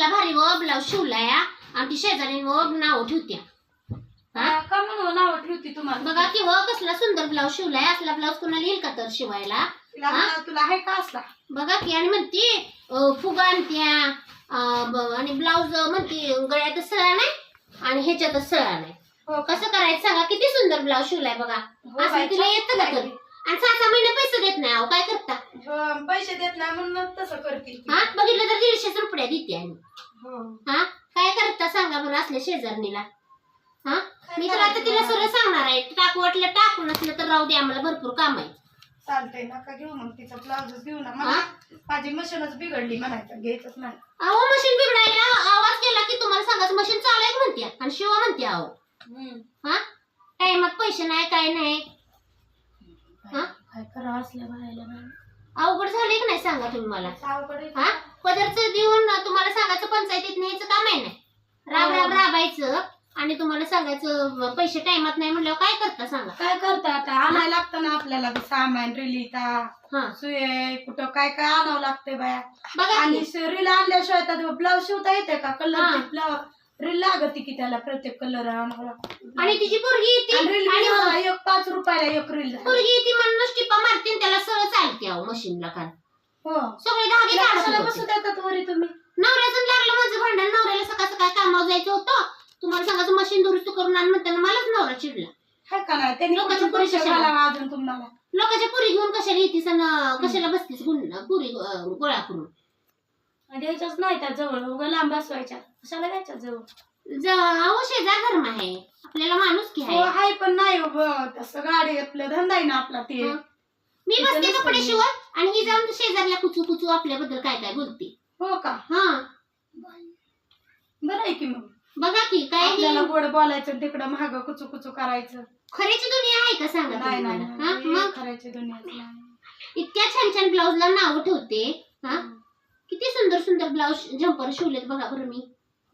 कसला भारी व ब्लाऊज शिवलाय हा. आणि ती शेजारी व नाव ठेवत्या. हा? का म्हणून नाव ठेवती तुम्हाला? बघा की व कसला सुंदर ब्लाऊज शिवलाय. असला ब्लाऊज कोणाला येईल का तर शिवायला? तिला हा? म्हणा, तुला आहे का असला? बघा की आणि म्हणते अं, फुगा आणत्या. अं, ब- आणि ब्लाऊज म्हणते गळ्यातच सळा नाही आणि ह्याच्यातच सळा नाही. हो कसं करायचं सांगा? किती सुंदर ब्लाऊज शिवलाय बघा. हो असं बाई, तिला छान येतं का तर. आणि सहा सहा महिने पैसे देत नाही. अहो काय करता? हो, पैसे देत नाही म्हणून तसं करते ती. हा? बघितलं तर दीडशेच रुपये देते आणि हो. हा? काय करता सांगा बरं असल्या शेजारणीला. हा? मी तर आता तिला? सरळ सांगणार आहे. टाकू वाटलं टाकू नसलं तर राहू दे आम्हाला भरपूर काम आहे. चालतंय नका घेऊ मग तिचा ब्लाउजच घेऊ ना. मला माझी मशीनच बिघडली म्हणायचं घ्यायचंच नाही. अहो मशीन बिघडायला आवाज केला की तुम्हाला सांगायचं मशीन चालायच म्हणते. आणि शिवा म्हणते अहो. हा? टाइमात पैसे नाही काय नाही. हा? काय करावं असल्या बायाला बाई. अवघड झाले की नाही सांगा तुम्ही मला? हा? पदरचं देऊन तुम्हाला सांगायचं पंचायतीत न्यायचं काम आहे नाही राब राब राबायचं आणि तुम्हाला सांगायचं पैसे टाइमात नाही म्हणल्यावर काय करता सांगा? काय करता आता? आणायला लागतं ना आपल्याला सामान रिलीता हा. सुये कुठं काय काय आणावं लागतंय बाया. बघा आणि. रील आणल्याशिवाय तर ब्लाऊज शिवता येते का? हा. कलर ब्लाऊज रील लागते की त्याला प्रत्येक कलर आणावं लागतं. आणि तिची पोरगी येते आणि एक पाच रुपयाला एक रील पोरगी येते म्हणून टिपा मारते आणि त्याला सरळ चालते अहो मशीनला काय हो. सगळे धागे. देतात वरी तुम्ही. नवऱ्याचं लागलं माझं भांडण नवऱ्याला सकाळ सकाळ कामावर जायचं होतं. तुम्हाला सांगायचं मशीन दुरुस्त करून आण म्हणताना मलाच नवरा चिडला. हाय का नाही? त्यांनी लोकांच्या अजून तुम्हाला? पुरी घेऊन कशाला येतीस आणि कशाला बसतीस गुण- पुरी गोळा करून? द्यायच्याच नाही त्या जवळ उगा लांब बसवायच्या. कशाला द्यायच्या जवळ? ज- अहो शेजार धर्म आहे. आपल्याला माणूस की हो आहे. हाय पण नाही हो तसं गाडी आपलं धंदा आहे ना आपला ते. मी बसते कपडे. शिवत आणि ही जाऊन शेजारला कुचू कुचू आपल्याबद्दल काय काय बोलते. हो का? हा. बरं आहे की मग. बघा की काय ही. आपल्याला गोड बोलायचं तिकडं महाग कुचू कुचू करायचं. खरीची दुनिया आहे का सांगा नाही तुम्ही नाही मला? हा? नाही, मग? करायची दुनियाच नाही. इतक्या छान छान ब्लाऊजला नाव ठेवते हा? किती सुंदर सुंदर ब्लाऊज जम्पर शिवलेत बघा बरं मी.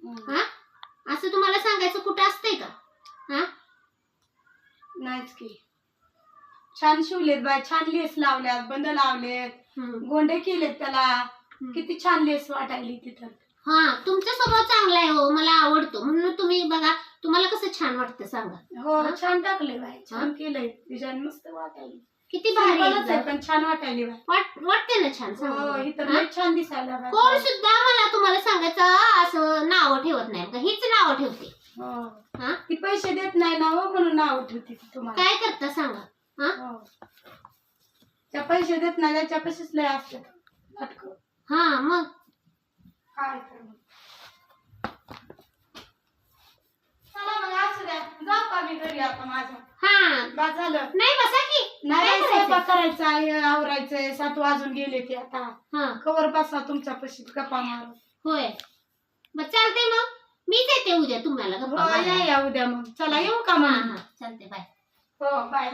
हं. हा? असं तुम्हाला सांगायचं कुठं असतंय का? हा? नाहीच की. छान शिवलेत बाय छान लेस लावल्यात बंद लावलेत. गोंडे केलेत त्याला. किती छान लेस वाटायली तिथं. हा तुमचा स्वभाव चांगला आहे हो मला आवडतो. म्हणून तुम्ही बघा तुम्हाला कसं छान वाटतं सांगा. हो? छान टाकले बाय छान? केलंय. डिझाईन मस्त वाटायली. किती भारी आहे. पण छान वाटायली वाटते ना छान हो छान दिसायला. कोण सुद्धा मला तुम्हाला सांगायचं असं नाव ठेवत नाही हीच नाव ठेवते. हो. ती पैसे देत नाही ना हो म्हणून नाव ठेवते तुम्हाला. काय करता सांगा? हा. त्या पैसे देत नाही त्याच्या पैसेच लय असतात. नाटकं. हा मग? काय तर मग. चला मग असू द्या. जाऊ का मी घरी आता माझ्या हा. बा झालं. नाही बसा की. नाही काय करायचं? स्वयंपाक करायचा आहे आवरायचंय. सात वाजून गेले ते आता. हा. कवर बसा तुमच्या पशी गप्पा मार. होय. मग चालते मग. मीच येते उद्या तुम्हाला गप्पा हो मारायला. या या उद्या मग. चला येऊ का हा मग? हा. चालते बाय. हो बाय.